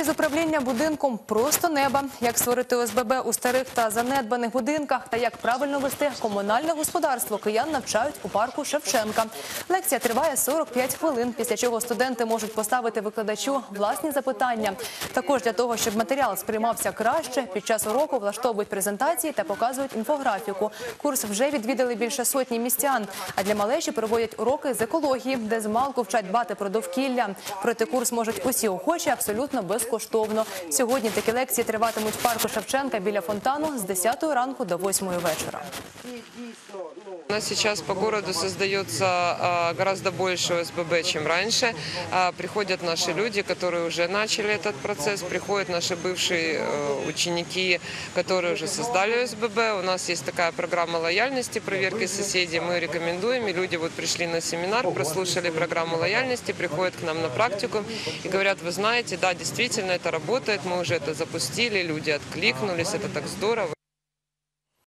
Лекції з управління будинком просто неба, як створити ОСББ у старих та занедбаних будинках та як правильно вести комунальне господарство киян навчають у парку Шевченка. Лекція триває 45 хвилин, після чого студенти можуть поставити викладачу власні запитання. Також для того, щоб матеріал сприймався краще, під час уроку влаштовують презентації та показують інфографіку. Курс вже відвідали більше сотні містян. А для малечі проводять уроки з екології, де змалку вчать дбати про довкілля. Пройти курс можуть усі охочі абсолютно безкоштовно Сьогодні такі лекції триватимуть в парку Шевченка біля фонтану з 10 ранку до 8 вечора. У нас сейчас по городу создается а, гораздо больше ОСББ, чем раньше. А, Приходят наши люди, которые уже начали этот процесс, приходят наши бывшие э, ученики, которые уже создали ОСББ. У нас есть такая программа лояльности, проверки соседей. Мы рекомендуем, и люди вот пришли на семинар, прослушали программу лояльности, приходят к нам на практику и говорят, вы знаете, да, действительно это работает, мы уже это запустили, люди откликнулись, это так здорово.